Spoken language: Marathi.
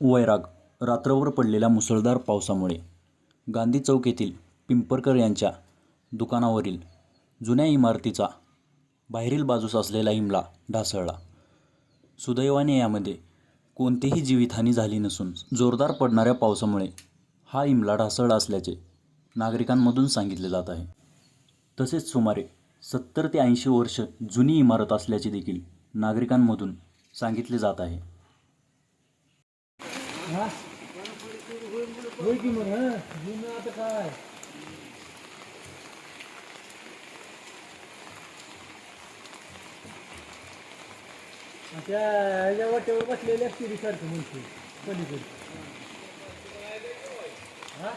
वैराग रात्रभर पडलेल्या मुसळधार पावसामुळे. गांधी चौक येथील पिंपरकर यांच्या दुकानावरील जुन्या इमारतीचा बाहेरील बाजूस असलेला हिमला ढासळला. सुदैवाने यामध्ये कोणतीही जीवितहानी झाली नसून जोरदार पडणाऱ्या पावसामुळे हा इमला ढासळला असल्याचे नागरिकांमधून सांगितले जात आहे. तसेच सुमारे सत्तर ते ऐंशी वर्ष जुनी इमारत असल्याचे देखील नागरिकांमधून सांगितले जात आहे. होय की मग त्या ह्याच्या वाट्यावर बसलेले असतील सारखं म्हणते. पलीकडे. हा?